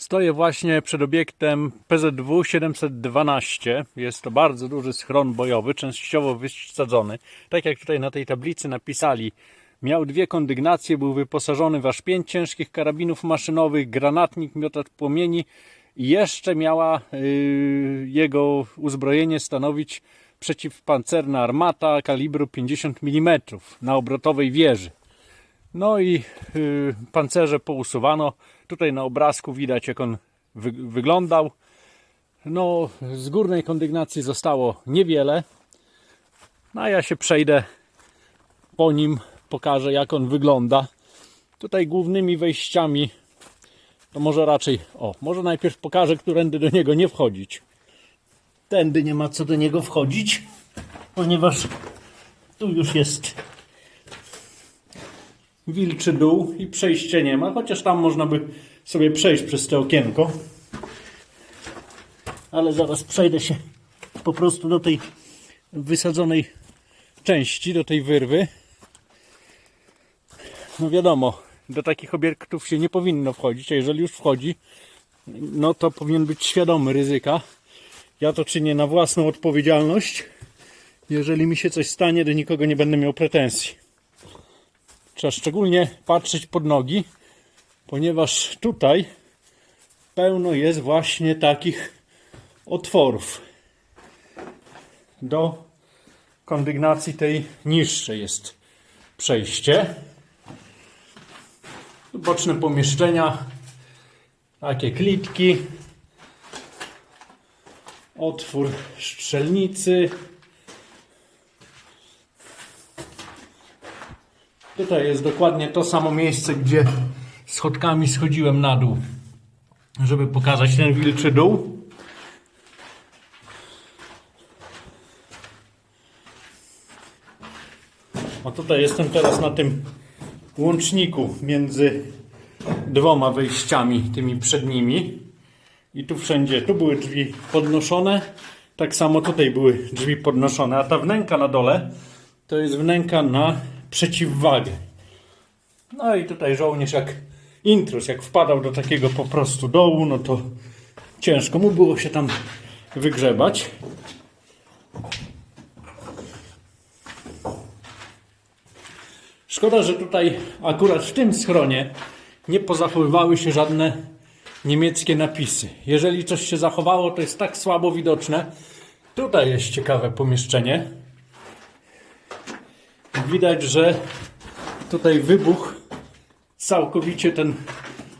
Stoję właśnie przed obiektem PZW 712. Jest to bardzo duży schron bojowy, częściowo wysadzony. Tak jak tutaj na tej tablicy napisali, miał dwie kondygnacje, był wyposażony w aż pięć ciężkich karabinów maszynowych, granatnik, miotacz płomieni i jeszcze miała yy, jego uzbrojenie stanowić przeciwpancerna armata kalibru 50 mm na obrotowej wieży. No i y, pancerze pousuwano. Tutaj na obrazku widać, jak on wy, wyglądał. No, z górnej kondygnacji zostało niewiele. No, a ja się przejdę po nim, pokażę, jak on wygląda. Tutaj głównymi wejściami, to może raczej, o, może najpierw pokażę, którędy do niego nie wchodzić. Tędy nie ma co do niego wchodzić, ponieważ tu już jest wilczy dół i przejście nie ma, chociaż tam można by sobie przejść przez to okienko. Ale zaraz przejdę się po prostu do tej wysadzonej części, do tej wyrwy. No wiadomo, do takich obiektów się nie powinno wchodzić, a jeżeli już wchodzi, no to powinien być świadomy ryzyka. Ja to czynię na własną odpowiedzialność. Jeżeli mi się coś stanie, do nikogo nie będę miał pretensji. Trzeba szczególnie patrzeć pod nogi, ponieważ tutaj pełno jest właśnie takich otworów. Do kondygnacji tej niższej jest przejście. Boczne pomieszczenia, takie klitki, otwór strzelnicy. Tutaj jest dokładnie to samo miejsce, gdzie schodkami schodziłem na dół, żeby pokazać ten wilczy dół. A tutaj jestem teraz na tym łączniku między dwoma wejściami, tymi przednimi. I tu wszędzie, tu były drzwi podnoszone, tak samo tutaj były drzwi podnoszone, a ta wnęka na dole to jest wnęka na przeciwwagę. No i tutaj żołnierz jak intruz, jak wpadał do takiego po prostu dołu, no to ciężko mu było się tam wygrzebać. Szkoda, że tutaj akurat w tym schronie nie pozachowywały się żadne niemieckie napisy. Jeżeli coś się zachowało, to jest tak słabo widoczne. Tutaj jest ciekawe pomieszczenie. Widać, że tutaj wybuch całkowicie ten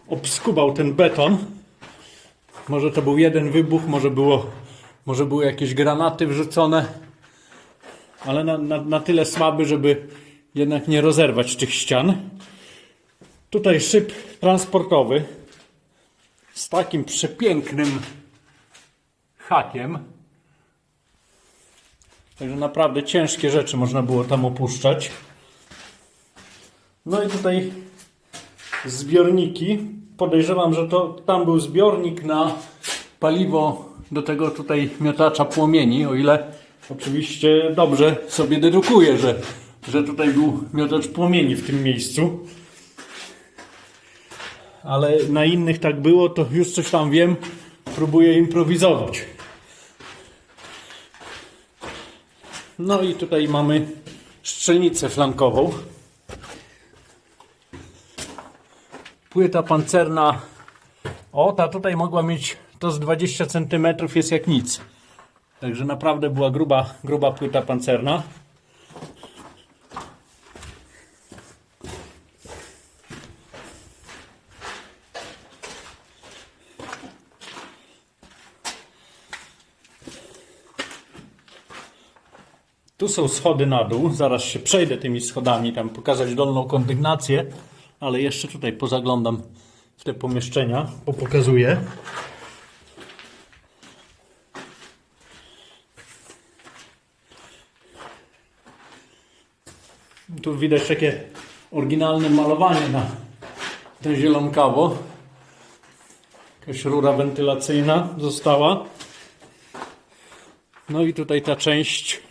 obskubał ten beton. Może to był jeden wybuch, może było, może były jakieś granaty wrzucone, ale na, na, na tyle słaby, żeby jednak nie rozerwać tych ścian. Tutaj szyb transportowy z takim przepięknym hakiem. Także naprawdę ciężkie rzeczy można było tam opuszczać. No i tutaj zbiorniki. Podejrzewam, że to tam był zbiornik na paliwo do tego tutaj miotacza płomieni, o ile oczywiście dobrze sobie dedukuję, że, że tutaj był miotacz płomieni w tym miejscu. Ale na innych tak było, to już coś tam wiem, próbuję improwizować. No i tutaj mamy strzelnicę flankową. Płyta pancerna. O, ta tutaj mogła mieć to z 20 cm jest jak nic. Także naprawdę była gruba, gruba płyta pancerna. Tu są schody na dół. Zaraz się przejdę tymi schodami, tam pokazać dolną kondygnację, ale jeszcze tutaj pozaglądam w te pomieszczenia, popokazuję. Tu widać takie oryginalne malowanie na ten zielonkawo. Jakaś rura wentylacyjna została. No i tutaj ta część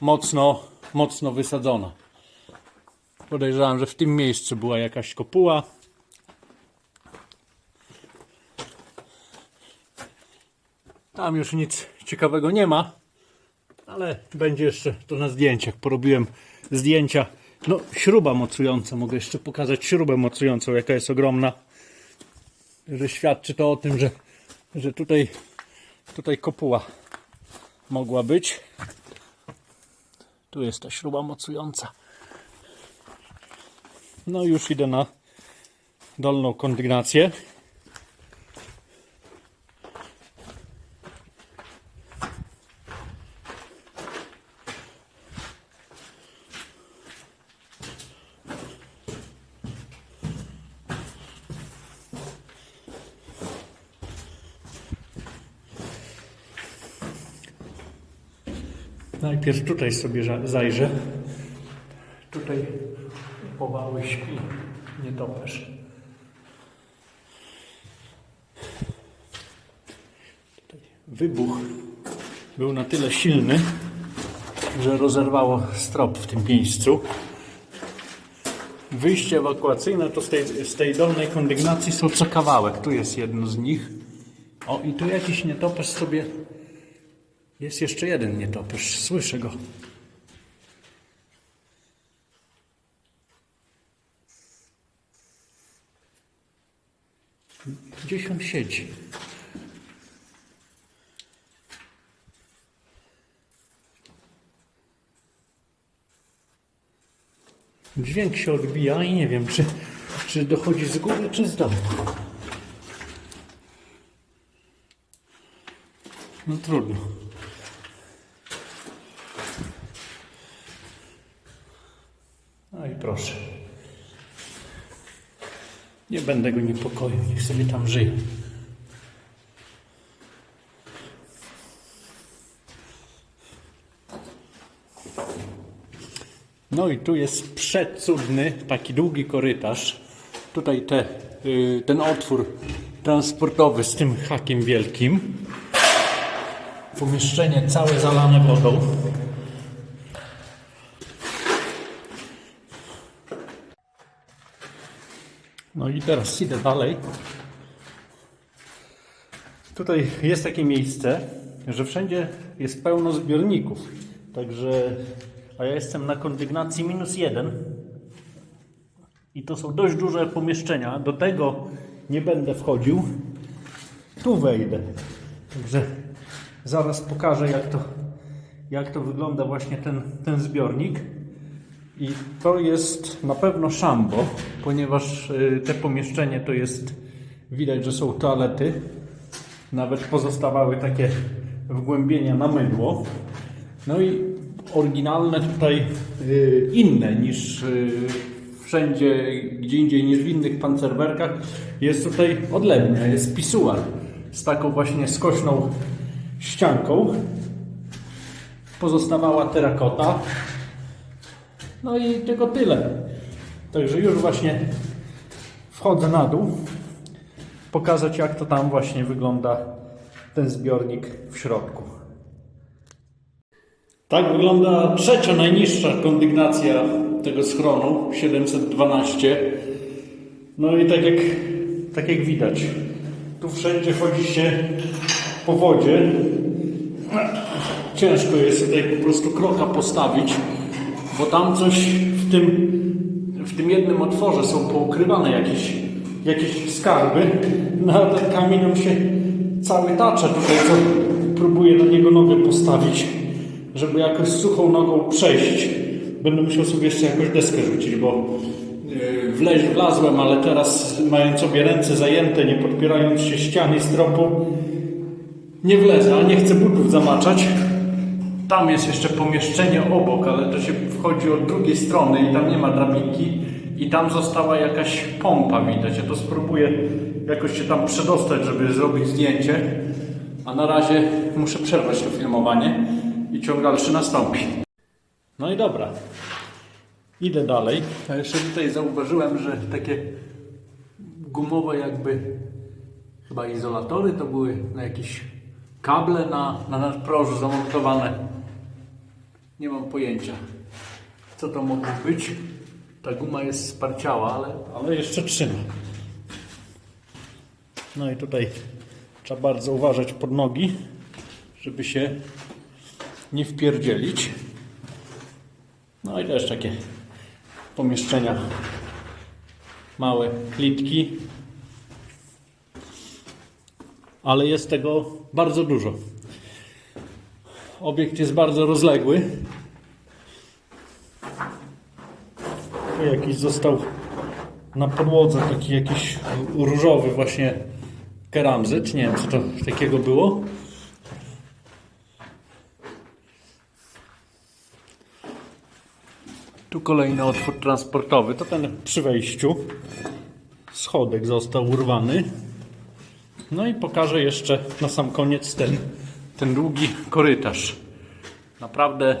mocno, mocno wysadzona. Podejrzewam, że w tym miejscu była jakaś kopuła. Tam już nic ciekawego nie ma, ale będzie jeszcze to na zdjęciach. Porobiłem zdjęcia. No, śruba mocująca. Mogę jeszcze pokazać śrubę mocującą, jaka jest ogromna. Że świadczy to o tym, że, że tutaj, tutaj kopuła mogła być. Tu jest ta śruba mocująca. No już idę na dolną kondygnację. Najpierw tutaj sobie za- zajrzę. Tutaj powały śpi nietoperz. Tutaj wybuch był na tyle silny, że rozerwało strop w tym miejscu. Wyjście ewakuacyjne to z tej, z tej dolnej kondygnacji są co kawałek. Tu jest jedno z nich. O, i tu jakiś nietoperz sobie jest jeszcze jeden nietoperz. Słyszę go. Gdzieś on siedzi. Dźwięk się odbija i nie wiem, czy, czy dochodzi z góry, czy z dołu. No trudno. No i proszę. Nie będę go niepokoił, niech sobie tam żyje. No i tu jest przecudny, taki długi korytarz. Tutaj te, y, ten otwór transportowy z tym hakiem wielkim. Pomieszczenie całe zalane wodą. Teraz idę dalej. Tutaj jest takie miejsce, że wszędzie jest pełno zbiorników. Także, a ja jestem na kondygnacji minus jeden. I to są dość duże pomieszczenia. Do tego nie będę wchodził. Tu wejdę. Także zaraz pokażę, jak to, jak to wygląda właśnie ten, ten zbiornik. I to jest na pewno szambo, ponieważ y, te pomieszczenie to jest, widać, że są toalety. Nawet pozostawały takie wgłębienia na mydło. No i oryginalne tutaj y, inne niż y, wszędzie, gdzie indziej niż w innych pancerwerkach. Jest tutaj odlewnia, jest pisuar z taką właśnie skośną ścianką. Pozostawała terakota. No i tylko tyle. Także już właśnie wchodzę na dół. Pokazać jak to tam właśnie wygląda ten zbiornik w środku. Tak wygląda trzecia najniższa kondygnacja tego schronu 712. No i tak jak, tak jak widać, tu wszędzie chodzi się po wodzie. Ciężko jest tutaj po prostu kroka postawić, bo tam coś w tym, w tym jednym otworze są poukrywane jakieś, jakieś skarby. No a ten kamień się cały tacze tutaj, co próbuję na niego nogę postawić, żeby jakoś suchą nogą przejść. Będę musiał sobie jeszcze jakąś deskę rzucić, bo yy, wleź wlazłem, ale teraz mając obie ręce zajęte, nie podpierając się ściany z tropu, nie wlezę, a nie chcę butów zamaczać. Tam jest jeszcze pomieszczenie obok, ale to się wchodzi od drugiej strony i tam nie ma drabinki. I tam została jakaś pompa, widać. Ja to spróbuję jakoś się tam przedostać, żeby zrobić zdjęcie. A na razie muszę przerwać to filmowanie i ciąg dalszy nastąpi. No i dobra. Idę dalej. A jeszcze tutaj zauważyłem, że takie gumowe jakby chyba izolatory to były na jakieś kable na, na nadprożu zamontowane. Nie mam pojęcia, co to mogło być. Ta guma jest sparciała, ale, ale jeszcze trzyma. No i tutaj trzeba bardzo uważać pod nogi. żeby się nie wpierdzielić. No i też takie pomieszczenia, małe klitki, ale jest tego bardzo dużo. Obiekt jest bardzo rozległy. Tu jakiś został na podłodze taki jakiś różowy właśnie keramzyt. Nie wiem co to takiego było. Tu kolejny otwór transportowy. To ten przy wejściu. Schodek został urwany. No i pokażę jeszcze na sam koniec ten, ten długi korytarz. Naprawdę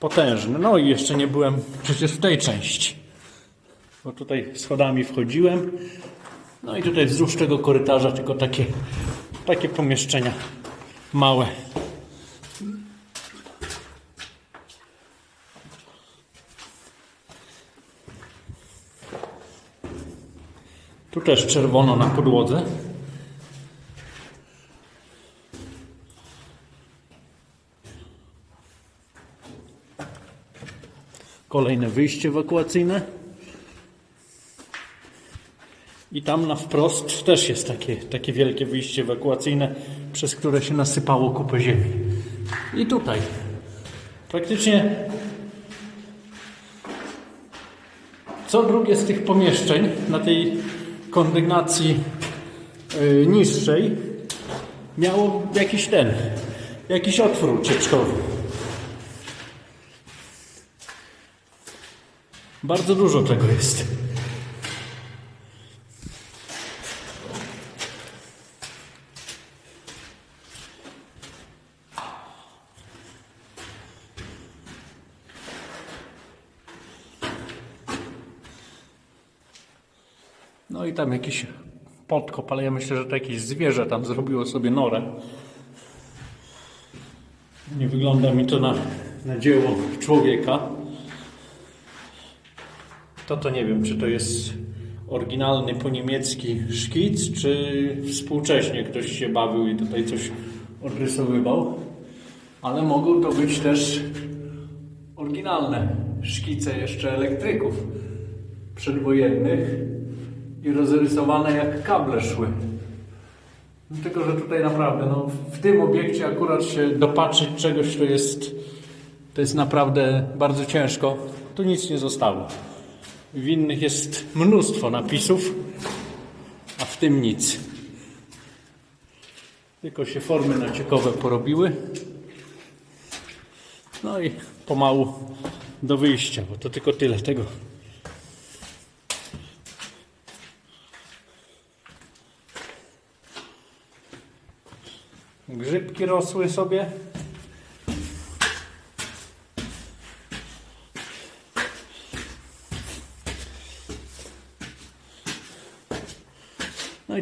potężny. No i jeszcze nie byłem przecież w tej części. Bo tutaj schodami wchodziłem. No i tutaj wzdłuż tego korytarza tylko takie, takie pomieszczenia małe. Tu też czerwono na podłodze. Kolejne wyjście ewakuacyjne. I tam na wprost też jest takie, takie wielkie wyjście ewakuacyjne, przez które się nasypało kupę ziemi. I tutaj praktycznie co drugie z tych pomieszczeń na tej kondygnacji yy, niższej miało jakiś ten, jakiś otwór ucieczkowy. Bardzo dużo tego jest. No i tam jakiś podkop, ale ja myślę, że to jakieś zwierzę tam zrobiło sobie norę. Nie wygląda mi to na, na dzieło człowieka. To to nie wiem, czy to jest oryginalny po niemiecki szkic, czy współcześnie ktoś się bawił i tutaj coś odrysowywał. Ale mogą to być też oryginalne szkice jeszcze elektryków przedwojennych i rozrysowane jak kable szły. No, tylko, że tutaj naprawdę, no, w tym obiekcie akurat się dopatrzyć czegoś, to jest, to jest naprawdę bardzo ciężko. Tu nic nie zostało. W innych jest mnóstwo napisów, a w tym nic. Tylko się formy naciekowe porobiły. No i pomału do wyjścia, bo to tylko tyle tego. Grzybki rosły sobie.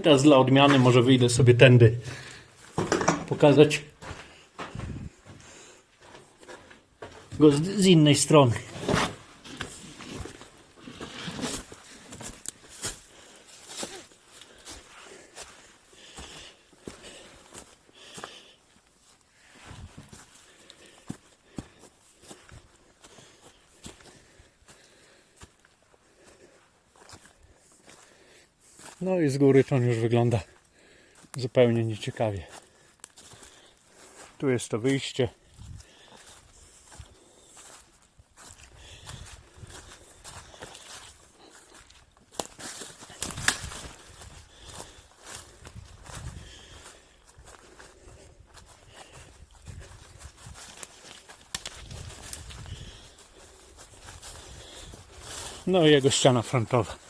Teraz dla odmiany może wyjdę sobie tędy pokazać go z, z innej strony. I z góry to on już wygląda zupełnie nieciekawie. Tu jest to wyjście. No i jego ściana frontowa.